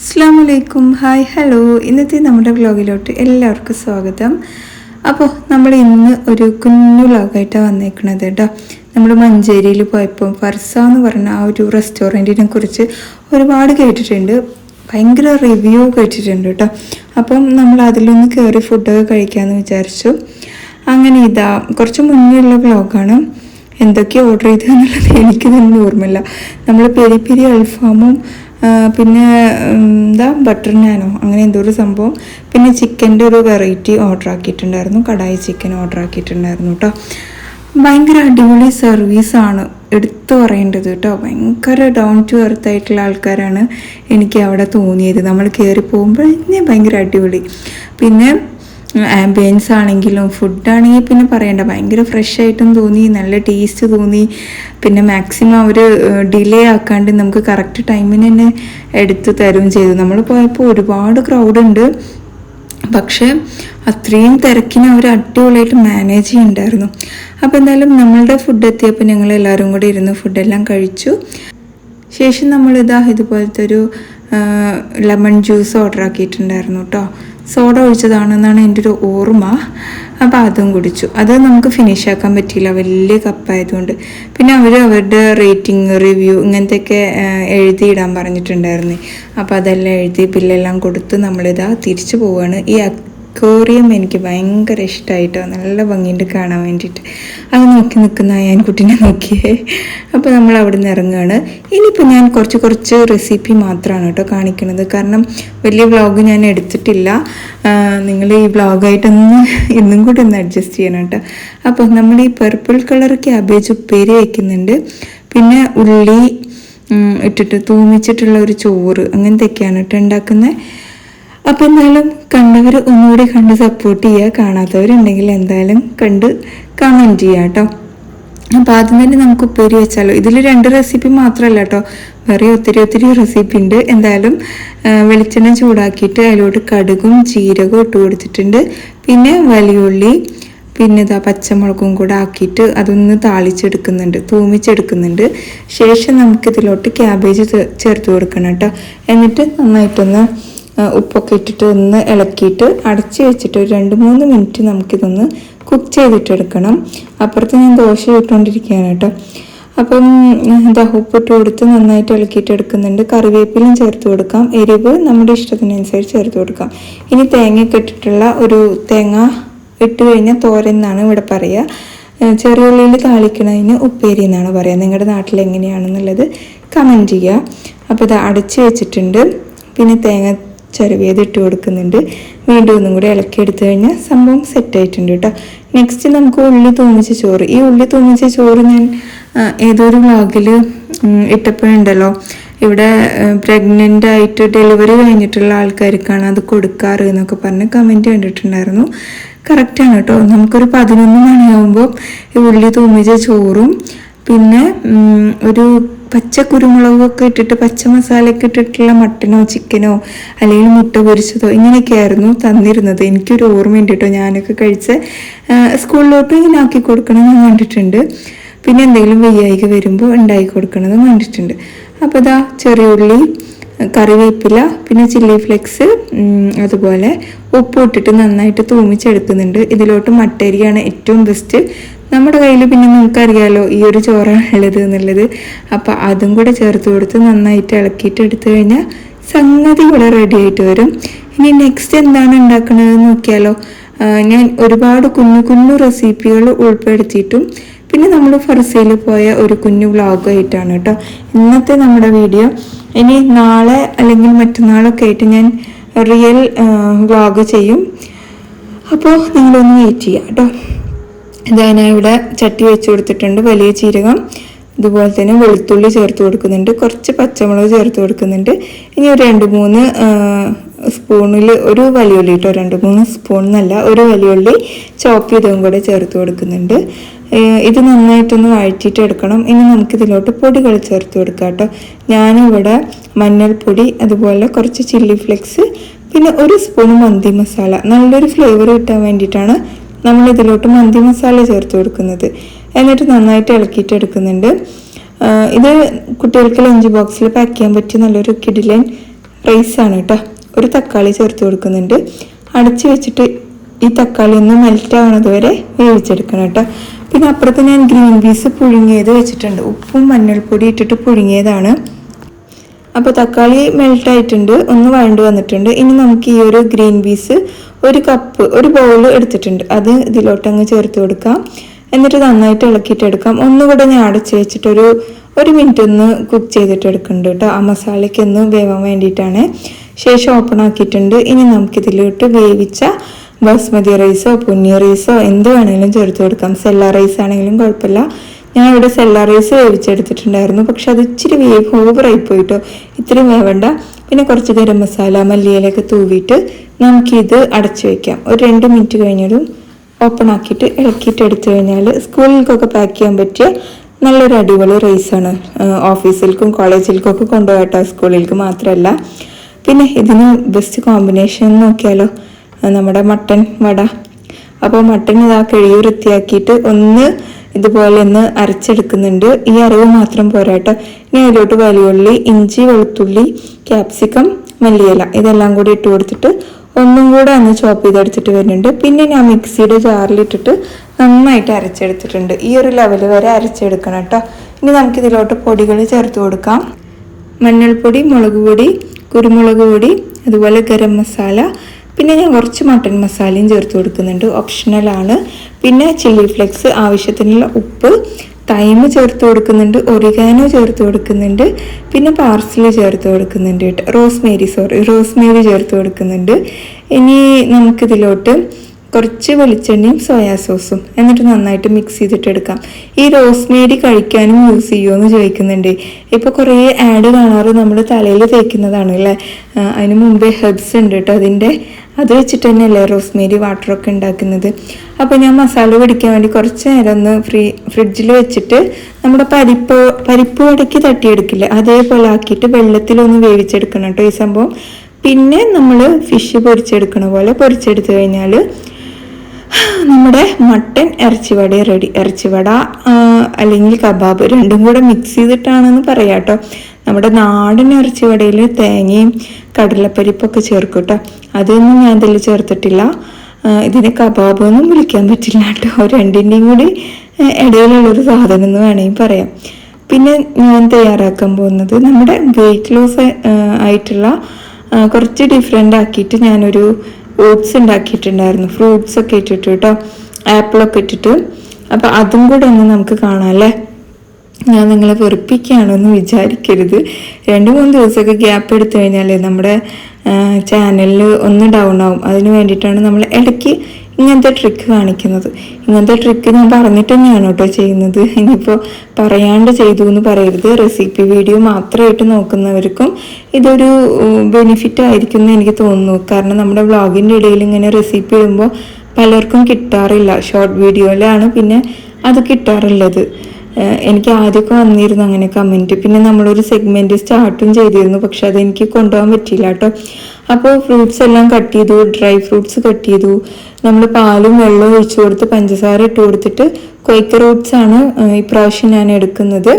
അസ്സാമലൈക്കും hi hello. ഇന്നത്തെ നമ്മുടെ വ്ലോഗിലോട്ട് എല്ലാവർക്കും സ്വാഗതം. അപ്പോൾ നമ്മൾ ഇന്ന് ഒരു കുഞ്ഞു വ്ലോഗായിട്ടാണ് വന്നേക്കണത് കേട്ടോ നമ്മൾ മഞ്ചേരിയിൽ പോയപ്പോൾ ഫർസ എന്ന് പറഞ്ഞ ആ ഒരു റെസ്റ്റോറന്റിനെ കുറിച്ച് ഒരുപാട് കേട്ടിട്ടുണ്ട്. ഭയങ്കര റിവ്യൂ കേട്ടിട്ടുണ്ട് കേട്ടോ അപ്പം നമ്മൾ അതിലൊന്ന് കയറി ഫുഡൊക്കെ കഴിക്കാമെന്ന് വിചാരിച്ചു. അങ്ങനെ ഇതാ കുറച്ച് മുന്നേ ഉള്ള വ്ലോഗാണ്. എന്തൊക്കെ ഓർഡർ ചെയ്തു എന്നുള്ളത് എനിക്ക് തന്നെ ഓർമ്മയില്ല. നമ്മൾ പെരി പെരി അൽഫാമും പിന്നെ എന്താ ബട്ടർ നാനോ അങ്ങനെ എന്തോ ഒരു സംഭവം. പിന്നെ ചിക്കന്റെ ഒരു വെറൈറ്റി ഓർഡർ ആക്കിയിട്ടുണ്ടായിരുന്നു. കടായി ചിക്കൻ ഓർഡർ ആക്കിയിട്ടുണ്ടായിരുന്നു കേട്ടോ ഭയങ്കര അടിപൊളി സർവീസാണ് എടുത്തു പറയേണ്ടത് കേട്ടോ ഭയങ്കര ഡൗൺ ടു എർത്ത് ആയിട്ടുള്ള ആൾക്കാരാണ് എനിക്ക് അവിടെ തോന്നിയത്. നമ്മൾ കയറി പോകുമ്പോൾ ഭയങ്കര അടിപൊളി. പിന്നെ ആംബിയൻസ് ആണെങ്കിലും ഫുഡാണെങ്കിൽ പിന്നെ പറയണ്ട. ഭയങ്കര ഫ്രഷ് ആയിട്ടും തോന്നി നല്ല ടേസ്റ്റ് തോന്നി. പിന്നെ മാക്സിമം അവർ ഡിലേ ആക്കാണ്ട് നമുക്ക് കറക്റ്റ് ടൈമിന് തന്നെ എടുത്ത് തരുകയും ചെയ്തു. നമ്മൾ പോയപ്പോൾ ഒരുപാട് ക്രൗഡ് ഉണ്ട്. പക്ഷേ അത്രയും തിരക്കിന് അവർ അടിപൊളിയായിട്ട് മാനേജ് ചെയ്യുന്നുണ്ടായിരുന്നു അപ്പോൾ എന്തായാലും നമ്മളുടെ ഫുഡ് എത്തിയപ്പോൾ ഞങ്ങൾ എല്ലാവരും കൂടി ഇരുന്ന് ഫുഡെല്ലാം കഴിച്ചു. ശേഷം നമ്മളിതാ ഇതുപോലത്തെ ഒരു ലെമൺ ജ്യൂസ് ഓർഡർ ആക്കിയിട്ടുണ്ടായിരുന്നു കേട്ടോ സോഡ ഒഴിച്ചതാണെന്നാണ് എന്റെ ഒരു ഓർമ്മ. അപ്പോൾ അതും കുടിച്ചു. അത് നമുക്ക് ഫിനിഷ് ആക്കാൻ പറ്റിയില്ല. വലിയ കപ്പായതുകൊണ്ട്. പിന്നെ അവർ അവരുടെ റേറ്റിംഗ് റിവ്യൂ ഇങ്ങനത്തെയൊക്കെ എഴുതിയിടാൻ പറഞ്ഞിട്ടുണ്ടായിരുന്നു. അപ്പോൾ അതെല്ലാം എഴുതി ബില്ലെല്ലാം കൊടുത്ത് നമ്മളിതാ തിരിച്ചു പോവുകയാണ് ഈ അക്വേറിയം എനിക്ക് ഭയങ്കര ഇഷ്ടമായിട്ടോ നല്ല ഭംഗിയുണ്ട് കാണാൻ വേണ്ടിയിട്ട്. അത് നോക്കി നിൽക്കുന്ന ഞാൻ കുട്ടീനെ നോക്കിയേ അപ്പോൾ നമ്മൾ അവിടെ നിന്ന് ഇറങ്ങുകയാണ്. ഇനിയിപ്പോൾ ഞാൻ കുറച്ച് കുറച്ച് റെസിപ്പി മാത്രമാണ് കേട്ടോ കാണിക്കുന്നത്. കാരണം വലിയ വ്ളോഗ് ഞാൻ എടുത്തിട്ടില്ല. നിങ്ങൾ ഈ വ്ളോഗായിട്ടൊന്ന് ഇന്നും കൂടി ഒന്ന് അഡ്ജസ്റ്റ് ചെയ്യണം കേട്ടോ. അപ്പോൾ നമ്മൾ ഈ പർപ്പിൾ കളർ ക്യാബേജ് ഉപ്പേരി വയ്ക്കുന്നുണ്ട് പിന്നെ ഉള്ളി ഇട്ടിട്ട് തൂമിച്ചിട്ടുള്ള ഒരു ചോറ് അങ്ങനത്തെയൊക്കെയാണ് കേട്ടോ ഉണ്ടാക്കുന്നത്. അപ്പം എന്തായാലും കണ്ടവർ ഒന്നുകൂടി കണ്ട് സപ്പോർട്ട് ചെയ്യുക കാണാത്തവരുണ്ടെങ്കിൽ എന്തായാലും കണ്ട് കമന്റ് ചെയ്യുക കേട്ടോ അപ്പോൾ ആദ്യം തന്നെ നമുക്ക് ഉപ്പേരി വെച്ചാലോ? ഇതിൽ രണ്ട് റെസിപ്പി മാത്രമല്ല കേട്ടോ വേറെ ഒത്തിരി ഒത്തിരി റെസിപ്പി ഉണ്ട്. എന്തായാലും വെളിച്ചെണ്ണ ചൂടാക്കിയിട്ട് അതിലോട്ട് കടുകും ജീരകവും ഇട്ട് കൊടുത്തിട്ടുണ്ട്. പിന്നെ വലിയുള്ളി പിന്നെ ഇതാ പച്ചമുളകും കൂടെ ആക്കിയിട്ട് അതൊന്ന് താളിച്ചെടുക്കുന്നുണ്ട് തൂമിച്ചെടുക്കുന്നുണ്ട്. ശേഷം നമുക്കിതിലോട്ട് ക്യാബേജ് ചേർത്ത് കൊടുക്കണം കേട്ടോ എന്നിട്ട് നന്നായിട്ടൊന്ന് ഉപ്പൊക്കെ ഇട്ടിട്ട് ഒന്ന് ഇളക്കിയിട്ട് അടച്ച് വെച്ചിട്ട് ഒരു രണ്ട് മൂന്ന് മിനിറ്റ് നമുക്കിതൊന്ന് കുക്ക് ചെയ്തിട്ടെടുക്കണം. അപ്പുറത്ത് ഞാൻ ദോശ ഇട്ടുകൊണ്ടിരിക്കുകയാണ് കേട്ടോ. അപ്പം എന്താ ഉപ്പിട്ട് കൊടുത്ത് നന്നായിട്ട് ഇളക്കിയിട്ട് എടുക്കുന്നുണ്ട് കറിവേപ്പിലും ചേർത്ത് കൊടുക്കാം. എരിവ് നമ്മുടെ ഇഷ്ടത്തിനനുസരിച്ച് ചേർത്ത് കൊടുക്കാം. ഇനി തേങ്ങയൊക്കെ ഇട്ടിട്ടുള്ള ഒരു തേങ്ങ ഇട്ട് കഴിഞ്ഞാൽ തോരൻ എന്നാണ് ഇവിടെ പറയുക. ചെറിയുള്ളിയിൽ താളിക്കണതിന് ഉപ്പേരി എന്നാണ് പറയുക. നിങ്ങളുടെ നാട്ടിൽ എങ്ങനെയാണെന്നുള്ളത് കമന്റ് ചെയ്യുക. അപ്പോൾ ഇത് അടച്ച് വെച്ചിട്ടുണ്ട്. പിന്നെ തേങ്ങ ചെറുവിയത് ഇട്ട് കൊടുക്കുന്നുണ്ട്. വീണ്ടും ഒന്നും കൂടി ഇളക്കി എടുത്തു കഴിഞ്ഞാൽ സംഭവം സെറ്റ് ആയിട്ടുണ്ട് കേട്ടോ നെക്സ്റ്റ് നമുക്ക് ഉള്ളി തൂമിച്ച ചോറ്. ഈ ഉള്ളി തൂമിച്ച ചോറ് ഞാൻ ഏതൊരു വ്ളോഗിൽ ഇട്ടപ്പോഴുണ്ടല്ലോ. ഇവിടെ പ്രഗ്നന്റ് ആയിട്ട് ഡെലിവറി കഴിഞ്ഞിട്ടുള്ള ആൾക്കാർക്കാണ് അത് കൊടുക്കാറ് എന്നൊക്കെ പറഞ്ഞ് കമന്റ് കണ്ടിട്ടുണ്ടായിരുന്നു. കറക്റ്റാണ് കേട്ടോ നമുക്കൊരു പതിനൊന്ന് മണിയാകുമ്പോൾ ഈ ഉള്ളി തൂമിച്ച ചോറും പിന്നെ ഒരു പച്ച കുരുമുളകൊക്കെ ഇട്ടിട്ട് പച്ച മസാലയൊക്കെ ഇട്ടിട്ടുള്ള മട്ടനോ ചിക്കനോ അല്ലെങ്കിൽ മുട്ട പൊരിച്ചതോ ഇങ്ങനെയൊക്കെയായിരുന്നു തന്നിരുന്നത്. എനിക്കൊരു ഓർമ്മയുണ്ട് കേട്ടോ ഞാനൊക്കെ കഴിച്ച് സ്കൂളിലോട്ട് ഇങ്ങനെ ആക്കി കൊടുക്കണം കണ്ടിട്ടുണ്ട്. പിന്നെ എന്തെങ്കിലും വയ്യായിക വരുമ്പോൾ ഉണ്ടാക്കി കൊടുക്കണമെന്ന് കണ്ടിട്ടുണ്ട്. അപ്പോൾ ഇതാ ചെറിയ ഉള്ളി കറിവേപ്പില പിന്നെ ചില്ലി ഫ്ലെക്സ് അതുപോലെ ഉപ്പ് ഇട്ടിട്ട് നന്നായിട്ട് തൂമിച്ചെടുക്കുന്നുണ്ട്. ഇതിലോട്ട് മട്ടരിയാണ് ഏറ്റവും ബെസ്റ്റ് നമ്മുടെ കയ്യിൽ പിന്നെ നമുക്കറിയാലോ ഈ ഒരു ചോറാണ് ഉള്ളത് എന്നുള്ളത്. അപ്പോൾ അതും കൂടെ ചേർത്ത് കൊടുത്ത് നന്നായിട്ട് ഇളക്കിയിട്ട് എടുത്തു കഴിഞ്ഞാൽ സംഗതി ഇവിടെ റെഡി ആയിട്ട് വരും. ഇനി നെക്സ്റ്റ് എന്താണ് ഉണ്ടാക്കുന്നത് നോക്കിയാലോ. ഞാൻ ഒരുപാട് കുഞ്ഞു കുഞ്ഞു റെസിപ്പികൾ ഉൾപ്പെടുത്തിയിട്ടും പിന്നെ നമ്മൾ ഫർസയിൽ പോയ ഒരു കുഞ്ഞു വ്ളോഗായിട്ടാണ് കേട്ടോ. ഇന്നത്തെ നമ്മുടെ വീഡിയോ. ഇനി നാളെ അല്ലെങ്കിൽ മറ്റന്നാളൊക്കെ ആയിട്ട് ഞാൻ റിയൽ വ്ളോഗ് ചെയ്യും. അപ്പോൾ നിങ്ങളൊന്ന് വെയിറ്റ് ചെയ്യാം കേട്ടോ. ഞാൻ ഇവിടെ ചട്ടി വെച്ച് കൊടുത്തിട്ടുണ്ട് വലിയ ചീരകം ഇതുപോലെ തന്നെ വെളുത്തുള്ളി ചേർത്ത് കൊടുക്കുന്നുണ്ട് കുറച്ച് പച്ചമുളക് ചേർത്ത് കൊടുക്കുന്നുണ്ട്. ഇനി ഒരു രണ്ട് മൂന്ന് സ്പൂണിൽ ഒരു വലിയുള്ളി കേട്ടോ രണ്ട് മൂന്ന് സ്പൂൺ എന്നല്ല ഒരു വലിയുള്ളി ചോപ്പ് ചെയ്തതും കൂടെ ചേർത്ത് കൊടുക്കുന്നുണ്ട്. ഇത് നന്നായിട്ടൊന്ന് വഴറ്റിയിട്ട് എടുക്കണം. ഇനി നമുക്കിതിലോട്ട് പൊടികൾ ചേർത്ത് കൊടുക്കാം കേട്ടോ. ഞാനിവിടെ മഞ്ഞൾപ്പൊടി അതുപോലെ കുറച്ച് ചില്ലി ഫ്ലെക്സ് പിന്നെ ഒരു സ്പൂൺ മന്തി മസാല. നല്ലൊരു ഫ്ലേവർ കിട്ടാൻ വേണ്ടിയിട്ടാണ് നമ്മൾ ഇതിലോട്ട് മന്തി മസാല ചേർത്ത് കൊടുക്കുന്നത്. എന്നിട്ട് നന്നായിട്ട് ഇളക്കിയിട്ട് എടുക്കുന്നുണ്ട്. ഇത് കുട്ടികൾക്ക് ലഞ്ച് ബോക്സിൽ പാക്ക് ചെയ്യാൻ പറ്റിയ നല്ലൊരു കിഡിലൻ റൈസാണ് കേട്ടോ. ഒരു തക്കാളി ചേർത്ത് കൊടുക്കുന്നുണ്ട്. അടച്ചു വെച്ചിട്ട് ഈ തക്കാളി ഒന്ന് മെൽറ്റ് ആവണത് വരെ വേവിച്ചെടുക്കണം കേട്ടോ. പിന്നെ അപ്പുറത്ത് ഞാൻ ഗ്രീൻ പീസ് പുഴുങ്ങിയത് വെച്ചിട്ടുണ്ട്. ഉപ്പും മഞ്ഞൾപ്പൊടി ഇട്ടിട്ട് പുഴുങ്ങിയതാണ്. അപ്പോൾ തക്കാളി മെൽറ്റ് ആയിട്ടുണ്ട് ഒന്ന് വഴണ്ട് വന്നിട്ടുണ്ട്. ഇനി നമുക്ക് ഈ ഒരു ഗ്രീൻ പീസ് ഒരു കപ്പ് ഒരു ബൗൾ എടുത്തിട്ടുണ്ട്. അത് ഇതിലോട്ടങ്ങ് ചേർത്ത് കൊടുക്കാം. എന്നിട്ട് നന്നായിട്ട് ഇളക്കിയിട്ടെടുക്കാം ഒന്നുകൂടെ ഞാൻ അടച്ച് വെച്ചിട്ടൊരു ഒരു ഒരു മിനിറ്റ് ഒന്ന് കുക്ക് ചെയ്തിട്ട് എടുക്കുന്നുണ്ട് കേട്ടോ. ആ മസാലയ്ക്ക് ഒന്ന് വേവാൻ വേണ്ടിയിട്ടാണ്. ശേഷം ഓപ്പൺ ആക്കിയിട്ടുണ്ട്. ഇനി നമുക്കിതിലോട്ട് വേവിച്ച ബസ്മതി റൈസോ പൊന്നി റൈസോ എന്ത് വേണമെങ്കിലും ചേർത്ത് കൊടുക്കാം. സെല്ല റൈസ് ആണെങ്കിലും കുഴപ്പമില്ല. ഞാൻ ഇവിടെ സെല്ലാ റൈസ് വേവിച്ചെടുത്തിട്ടുണ്ടായിരുന്നു. പക്ഷെ അത് ഇച്ചിരി വേവ് ഓവറായി പോയിട്ടോ. ഇത്തിരി വേവണ്ട. പിന്നെ കുറച്ച് ഗരം മസാല മല്ലിയിലൊക്കെ തൂവിയിട്ട് നമുക്കിത് അടച്ചു വയ്ക്കാം ഒരു രണ്ട് മിനിറ്റ് കഴിഞ്ഞിടും ഓപ്പൺ ആക്കിയിട്ട് ഇളക്കിയിട്ട് എടുത്തു കഴിഞ്ഞാൽ സ്കൂളിലേക്കൊക്കെ പാക്ക് ചെയ്യാൻ പറ്റിയ നല്ലൊരു അടിപൊളി റൈസാണ് ഓഫീസിലേക്കും കോളേജിലേക്കും ഒക്കെ കൊണ്ടുപോകട്ടോ. സ്കൂളിലേക്ക് മാത്രമല്ല. പിന്നെ ഇതിന് ബെസ്റ്റ് കോമ്പിനേഷൻ നോക്കിയാലോ? നമ്മുടെ മട്ടൻ വട. അപ്പോൾ മട്ടൻ ഇതാ കഴുകി വൃത്തിയാക്കിയിട്ട് ഒന്ന് ഇതുപോലെ ഒന്ന് അരച്ചെടുക്കുന്നുണ്ട്. ഈ അരവ് മാത്രം പോരാട്ടോ. ഇനി അതിലോട്ട് വലിയുള്ളി ഇഞ്ചി വെളുത്തുള്ളി ക്യാപ്സിക്കം മല്ലിയില ഇതെല്ലാം കൂടി ഇട്ട് കൊടുത്തിട്ട് ഒന്നും കൂടെ അന്ന് ചോപ്പ് ചെയ്തെടുത്തിട്ട് വരുന്നുണ്ട്. പിന്നെ ഞാൻ മിക്സിയുടെ ജാറിലിട്ടിട്ട് നന്നായിട്ട് അരച്ചെടുത്തിട്ടുണ്ട്. ഈ ഒരു ലെവൽ വരെ അരച്ചെടുക്കണം കേട്ടോ. ഇനി നമുക്കിതിലോട്ട് പൊടികൾ ചേർത്ത് കൊടുക്കാം. മഞ്ഞൾപ്പൊടി മുളക് പൊടി കുരുമുളക് പൊടി അതുപോലെ ഗരം മസാല പിന്നെ ഞാൻ കുറച്ച് മട്ടൺ മസാലയും ചേർത്ത് കൊടുക്കുന്നുണ്ട്. ഓപ്ഷണലാണ് പിന്നെ ചില്ലി ഫ്ലെക്സ് ആവശ്യത്തിനുള്ള ഉപ്പ് തൈമ് ചേർത്ത് കൊടുക്കുന്നുണ്ട്. ഒറിഗാനോ ചേർത്ത് കൊടുക്കുന്നുണ്ട്. പിന്നെ പാർസൽ ചേർത്ത് കൊടുക്കുന്നുണ്ട് റോസ്മേരി സോറി റോസ്മേരി ചേർത്ത് കൊടുക്കുന്നുണ്ട്. ഇനി നമുക്കിതിലോട്ട് കുറച്ച് വെളിച്ചെണ്ണയും സോയാ സോസും എന്നിട്ട് നന്നായിട്ട് മിക്സ് ചെയ്തിട്ട് എടുക്കാം ഈ റോസ്മേരി കഴിക്കാനും യൂസ് ചെയ്യുമോ ചോദിക്കുന്നുണ്ട്. ഇപ്പോൾ കുറേ ആഡ് കാണാറ് നമ്മൾ തലയിൽ തേക്കുന്നതാണ് അല്ലേ? അതിന് മുമ്പേ ഹെർബ്സ് ഉണ്ട് കേട്ടോ അതിന്റെ അത് വെച്ചിട്ട് തന്നെയല്ലേ റോസ്മേരി വാട്ടറൊക്കെ ഉണ്ടാക്കുന്നത്. അപ്പോൾ ഞാൻ മസാല പിടിക്കാൻ വേണ്ടി കുറച്ച് നേരം ഒന്ന് ഫ്രീ ഫ്രിഡ്ജിൽ വെച്ചിട്ട് നമ്മുടെ പരിപ്പ് പരിപ്പ് വടക്കി തട്ടിയെടുക്കില്ല? അതേപോലെ ആക്കിയിട്ട് വെള്ളത്തിലൊന്ന് വേവിച്ചെടുക്കണം കേട്ടോ ഈ സംഭവം. പിന്നെ നമ്മൾ ഫിഷ് പൊരിച്ചെടുക്കണ പോലെ പൊരിച്ചെടുത്ത് കഴിഞ്ഞാൽ നമ്മുടെ മട്ടൻ ഇറച്ചിവട റെഡി ഇറച്ചിവട വട അല്ലെങ്കിൽ കബാബ് രണ്ടും കൂടെ മിക്സ് ചെയ്തിട്ടാണെന്ന് പറയാം കേട്ടോ. നമ്മുടെ നാടൻ ഇറച്ചിവടയിൽ തേങ്ങയും കടലപ്പരിപ്പൊക്കെ ചേർക്കും കേട്ടോ. അതൊന്നും ഞാൻ ഇതിൽ ചേർത്തിട്ടില്ല. ഇതിന് കബാബ് ഒന്നും വിളിക്കാൻ പറ്റില്ല കേട്ടോ. രണ്ടിന്റെയും കൂടി ഇടയിലുള്ളൊരു സാധനം എന്ന് വേണമെങ്കിൽ പറയാം. പിന്നെ ഞാൻ തയ്യാറാക്കാൻ പോകുന്നത് നമ്മുടെ വെയിറ്റ് ലോസ് ആയിട്ടുള്ള കുറച്ച് ഡിഫറെന്റ് ആക്കിയിട്ട് ഞാനൊരു ഓട്സ് ഉണ്ടാക്കിയിട്ടുണ്ടായിരുന്നു. ഫ്രൂട്ട്സ് ഒക്കെ ഇട്ടിട്ട് കേട്ടോ ആപ്പിളൊക്കെ ഇട്ടിട്ട്. അപ്പോൾ അതും കൂടെ ഒന്ന് നമുക്ക് കാണാം അല്ലേ? ഞാൻ നിങ്ങളെ വെറുപ്പിക്കുകയാണോ എന്ന് വിചാരിക്കരുത്. രണ്ട് മൂന്ന് ദിവസമൊക്കെ ഗ്യാപ്പ് എടുത്തു കഴിഞ്ഞാൽ നമ്മുടെ ചാനലിൽ ഒന്ന് ഡൗൺ ആവും. അതിന് വേണ്ടിയിട്ടാണ് നമ്മൾ ഇടയ്ക്ക് ഇങ്ങനത്തെ ട്രിക്ക് കാണിക്കുന്നത്. ഇങ്ങനത്തെ ട്രിക്ക് ഞാൻ പറഞ്ഞിട്ട് തന്നെയാണ് കേട്ടോ ചെയ്യുന്നത്. ഇനിയിപ്പോൾ പറയാണ്ട് ചെയ്തു എന്ന് പറയരുത്. റെസിപ്പി വീഡിയോ മാത്രമായിട്ട് നോക്കുന്നവർക്കും ഇതൊരു ബെനിഫിറ്റ് ആയിരിക്കും എന്ന് എനിക്ക് തോന്നുന്നു. കാരണം നമ്മുടെ വ്ളോഗിന്റെ ഇടയിൽ ഇങ്ങനെ റെസിപ്പി ഇടുമ്പോൾ പലർക്കും കിട്ടാറില്ല. ഷോർട്ട് വീഡിയോയിലാണ് പിന്നെ അത് കിട്ടാറുള്ളത്. എനിക്ക് ആദ്യമൊക്കെ വന്നിരുന്നു അങ്ങനെ കമന്റ് പിന്നെ നമ്മളൊരു സെഗ്മെന്റ് സ്റ്റാർട്ടും ചെയ്തിരുന്നു. പക്ഷെ അതെനിക്ക് കൊണ്ടുപോകാൻ പറ്റിയില്ല കേട്ടോ. അപ്പോൾ ഫ്രൂട്ട്സ് എല്ലാം കട്ട് ചെയ്തു ഡ്രൈ ഫ്രൂട്ട്സ് കട്ട് ചെയ്തു. നമ്മൾ പാലും വെള്ളവും ഒഴിച്ച് കൊടുത്ത് പഞ്ചസാര ഇട്ട് കൊടുത്തിട്ട് ക്വൈക്കർ ഓട്സ് ആണ് ഇപ്രാവശ്യം ഞാൻ എടുക്കുന്നത്.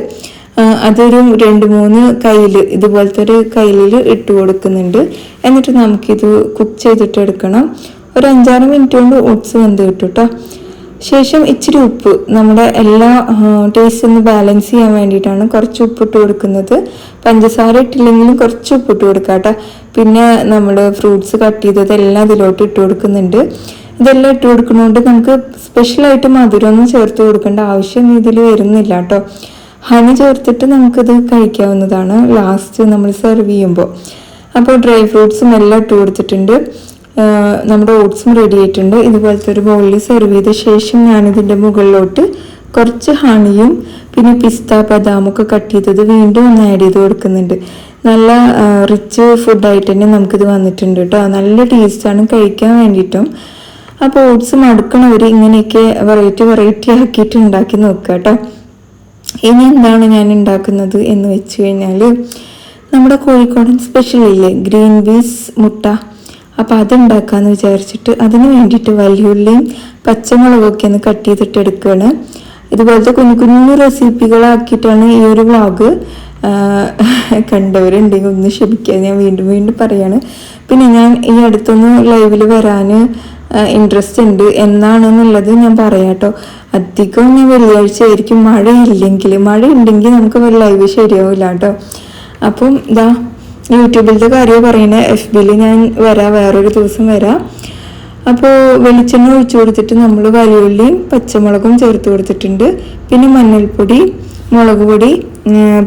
അതൊരു രണ്ട് മൂന്ന് കയ്യിൽ ഇതുപോലത്തെ ഒരു കയ്യിൽ ഇട്ട് കൊടുക്കുന്നുണ്ട്. എന്നിട്ട് നമുക്കിത് കുക്ക് ചെയ്തിട്ട് എടുക്കണം ഒരു അഞ്ചാറ് മിനിറ്റ് കൊണ്ട് ഓട്സ് വെന്ത് കിട്ടും കേട്ടോ. ശേഷം ഇച്ചിരി ഉപ്പ്. നമ്മുടെ എല്ലാ ടേസ്റ്റ് ഒന്ന് ബാലൻസ് ചെയ്യാൻ വേണ്ടിയിട്ടാണ് കുറച്ച് ഉപ്പിട്ട് കൊടുക്കുന്നത്. പഞ്ചസാര ഇട്ടില്ലെങ്കിലും കുറച്ച് ഉപ്പിട്ട് കൊടുക്കാം കേട്ടോ. പിന്നെ നമ്മൾ ഫ്രൂട്ട്സ് കട്ട് ചെയ്തത് എല്ലാം ഇതിലോട്ട് ഇട്ട് കൊടുക്കുന്നുണ്ട്. ഇതെല്ലാം ഇട്ട് കൊടുക്കുന്നതുകൊണ്ട് നമുക്ക് സ്പെഷ്യലായിട്ട് മധുരമൊന്നും ചേർത്ത് കൊടുക്കേണ്ട ആവശ്യം ഇതിൽ വരുന്നില്ല കേട്ടോ. ഹണി ചേർത്തിട്ട് നമുക്കിത് കഴിക്കാവുന്നതാണ് ലാസ്റ്റ് നമ്മൾ സെർവ് ചെയ്യുമ്പോൾ. അപ്പോൾ ഡ്രൈ ഫ്രൂട്ട്സും എല്ലാം ഇട്ട് കൊടുത്തിട്ടുണ്ട്. നമ്മുടെ ഓട്സും റെഡി ആയിട്ടുണ്ട്. ഇതുപോലത്തെ ഒരു ബൗളിൽ സെർവ് ചെയ്ത ശേഷം ഞാനിതിന്റെ മുകളിലോട്ട് കുറച്ച് ഹണിയും പിന്നെ പിസ്ത ബദാമൊക്കെ കട്ട് ചെയ്തത് വീണ്ടും ഒന്ന് ആഡ് ചെയ്ത് കൊടുക്കുന്നുണ്ട്. നല്ല റിച്ച് ഫുഡായിട്ട് തന്നെ നമുക്കിത് വന്നിട്ടുണ്ട് കേട്ടോ നല്ല ടേസ്റ്റാണ് കഴിക്കാൻ വേണ്ടിയിട്ടും. അപ്പോൾ ഓട്സ് മടുക്കണവർ ഇങ്ങനെയൊക്കെ വെറൈറ്റി വെറൈറ്റി ആക്കിയിട്ട് ഉണ്ടാക്കി നോക്കുക കേട്ടോ ഇനി എന്താണ് ഞാൻ ഉണ്ടാക്കുന്നത് എന്ന് വെച്ച് കഴിഞ്ഞാൽ നമ്മുടെ കോഴിക്കോടൻ സ്പെഷ്യൽ ഇല്ലേ? ഗ്രീൻ പീസ് മുട്ട. അപ്പോൾ അതുണ്ടാക്കാമെന്ന് വിചാരിച്ചിട്ട് അതിന് വേണ്ടിയിട്ട് വലിയുള്ളിയും പച്ചമുളകൊക്കെ ഒന്ന് കട്ട് ചെയ്തിട്ട് എടുക്കുകയാണ് ഇതുപോലത്തെ കുഞ്ഞു കുഞ്ഞു റെസിപ്പികളാക്കിയിട്ടാണ് ഈ ഒരു വ്ളോഗ് കണ്ടവരുണ്ടെങ്കിൽ ഒന്ന് ക്ഷമിക്കുക ഞാൻ വീണ്ടും വീണ്ടും പറയാണ്. പിന്നെ ഞാൻ ഈ അടുത്തൊന്ന് ലൈവിൽ വരാൻ ഇൻട്രസ്റ്റ് ഉണ്ട്. എന്നാണെന്നുള്ളത് ഞാൻ പറയാം കേട്ടോ അധികം ഞാൻ വെള്ളിയാഴ്ച ആയിരിക്കും മഴയില്ലെങ്കിൽ മഴ ഉണ്ടെങ്കിൽ നമുക്ക് ലൈവ് ശരിയാവില്ല കേട്ടോ അപ്പം ഇതാ യൂട്യൂബിലത്തെ കാര്യം പറയുന്നത്. എഫ് ബിയിൽ ഞാൻ വരാം വേറൊരു ദിവസം വരാം. അപ്പോൾ വെളിച്ചെണ്ണ ഒഴിച്ചു കൊടുത്തിട്ട് നമ്മൾ വലിയുള്ളിയും പച്ചമുളകും ചേർത്ത് കൊടുത്തിട്ടുണ്ട്. പിന്നെ മഞ്ഞൾപ്പൊടി മുളക് പൊടി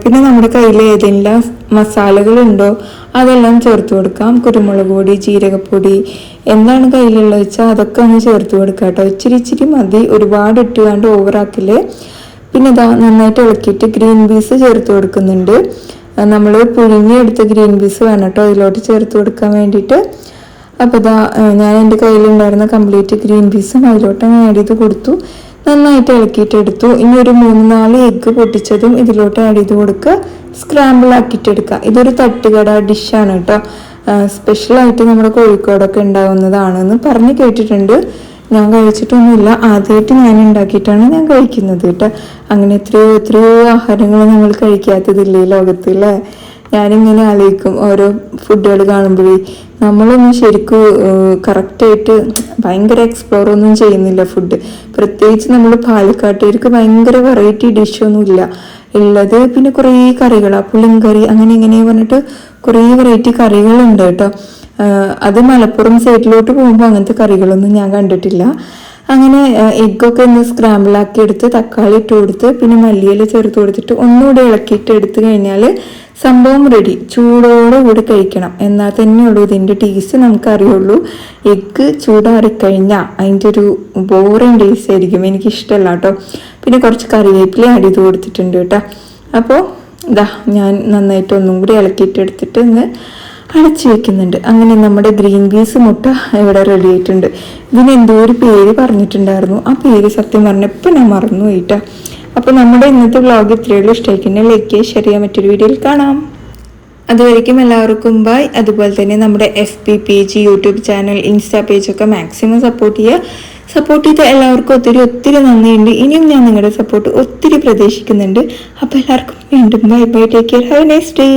പിന്നെ നമ്മുടെ കയ്യിൽ ഏതെല്ലാം മസാലകളുണ്ടോ അതെല്ലാം ചേർത്ത് കൊടുക്കാം. കുരുമുളക് പൊടി ജീരകപ്പൊടി എന്താണ് കയ്യിലുള്ളത് വെച്ചാൽ അതൊക്കെ ഒന്ന് ചേർത്ത് കൊടുക്കാം കേട്ടോ. ഇച്ചിരി ഇച്ചിരി മതി. ഒരുപാട് ഇട്ടുകൊണ്ട് ഓവറാക്കില്ലേ പിന്നെ ഇതാ നന്നായിട്ട് ഇളക്കിയിട്ട് ഗ്രീൻ പീസ് ചേർത്ത് കൊടുക്കുന്നുണ്ട്. നമ്മൾ പുഴുങ്ങിയെടുത്ത ഗ്രീൻ പീസ് വേണം കേട്ടോ അതിലോട്ട് ചേർത്ത് കൊടുക്കാൻ വേണ്ടിയിട്ട്. അപ്പോൾ ഇതാ ഞാൻ എന്റെ കയ്യിലുണ്ടായിരുന്ന കംപ്ലീറ്റ് ഗ്രീൻ പീസും അതിലോട്ട് ഞാൻ ആഡ് ചെയ്ത് കൊടുത്തു. നന്നായിട്ട് ഇളക്കിയിട്ട് എടുത്തു. ഇനി ഒരു മൂന്ന് നാല് എഗ്ഗ് പൊട്ടിച്ചതും ഇതിലോട്ട് ആഡ് ചെയ്ത് കൊടുക്കുക. സ്ക്രാമ്പിൾ ആക്കിയിട്ടെടുക്കുക ഇതൊരു തട്ടുകട ഡിഷാണ് കേട്ടോ സ്പെഷ്യലായിട്ട് നമ്മുടെ കോഴിക്കോടൊക്കെ ഉണ്ടാകുന്നതാണെന്ന് പറഞ്ഞ് കേട്ടിട്ടുണ്ട്. ഞാൻ കഴിച്ചിട്ടൊന്നുമില്ല. ആദ്യമായിട്ട് ഞാൻ ഉണ്ടാക്കിയിട്ടാണ് ഞാൻ കഴിക്കുന്നത് കേട്ടോ. അങ്ങനെ എത്രയോ എത്രയോ ആഹാരങ്ങൾ നമ്മൾ കഴിക്കാത്തതില്ലേ ലോകത്ത് അല്ലേ ഞാനിങ്ങനെ ആലോചിക്കും ഓരോ ഫുഡുകൾ കാണുമ്പോഴേ. നമ്മളൊന്നും ശരിക്കും കറക്റ്റായിട്ട് ഭയങ്കര എക്സ്പ്ലോർ ഒന്നും ചെയ്യുന്നില്ല ഫുഡ് പ്രത്യേകിച്ച് നമ്മൾ പാലക്കാട്ടുകാർക്ക് ഭയങ്കര വെറൈറ്റി ഡിഷൊന്നും ഇല്ല ഉള്ളത് പിന്നെ കുറേ കറികളാണ് പുളിങ്കറി അങ്ങനെ ഇങ്ങനെ പറഞ്ഞിട്ട് കുറേ വെറൈറ്റി കറികളുണ്ട് കേട്ടോ. അത് മലപ്പുറം സൈഡിലോട്ട് പോകുമ്പോൾ അങ്ങനത്തെ കറികളൊന്നും ഞാൻ കണ്ടിട്ടില്ല. അങ്ങനെ എഗ്ഗൊക്കെ ഒന്ന് സ്ക്രാമ്പിളാക്കി എടുത്ത് തക്കാളി ഇട്ട് കൊടുത്ത് പിന്നെ മല്ലിയില ചേർത്ത് കൊടുത്തിട്ട് ഒന്നുകൂടെ ഇളക്കിയിട്ട് എടുത്തു കഴിഞ്ഞാൽ സംഭവം റെഡി ചൂടോടെ കൂടി കഴിക്കണം. എന്നാൽ തന്നെയുള്ളൂ ഇതിന്റെ ടേസ്റ്റ് നമുക്കറിയുള്ളൂ. എഗ്ഗ് ചൂടാറിക്കഴിഞ്ഞാൽ അതിന്റെ ഒരു ബോറിങ് ടേസ്റ്റ് ആയിരിക്കും. എനിക്കിഷ്ടമല്ല കേട്ടോ. പിന്നെ കുറച്ച് കറിവേപ്പില ആഡ് ചെയ്ത് കൊടുത്തിട്ടുണ്ട് കേട്ടോ. അപ്പോൾ ഇതാ ഞാൻ നന്നായിട്ട് ഒന്നും കൂടി ഇളക്കിയിട്ട് എടുത്തിട്ട് ഇന്ന് അടച്ചു വെക്കുന്നുണ്ട്. അങ്ങനെ നമ്മുടെ ഗ്രീൻ പീസ് മുട്ട ഇവിടെ റെഡി ആയിട്ടുണ്ട്. ഇതിന് എന്തോ ഒരു പേര് പറഞ്ഞിട്ടുണ്ടായിരുന്നു. ആ പേര് സത്യം പറഞ്ഞപ്പോൾ ഞാൻ മറന്നു പോയിട്ടാ. അപ്പോൾ നമ്മുടെ ഇന്നത്തെ വ്ളോഗ് ഇത്രയുള്ളൂ ഇഷ്ടമായിക്കുന്നെ ലൈക്ക് ചെയ്യുക ഷെയർ ചെയ്യാൻ മറ്റൊരു വീഡിയോയിൽ കാണാം. അതുവരേക്കും എല്ലാവർക്കും ബൈ അതുപോലെ തന്നെ നമ്മുടെ F P page YouTube channel Insta പേജൊക്കെ maximum support ചെയ്യുക. സപ്പോർട്ട് ചെയ്ത എല്ലാവർക്കും ഒത്തിരി ഒത്തിരി നന്ദിയുണ്ട്. ഇനിയും ഞാൻ നിങ്ങളുടെ സപ്പോർട്ട് ഒത്തിരി പ്രതീക്ഷിക്കുന്നുണ്ട്. അപ്പോൾ എല്ലാവർക്കും വീണ്ടും bye bye take care have a nice day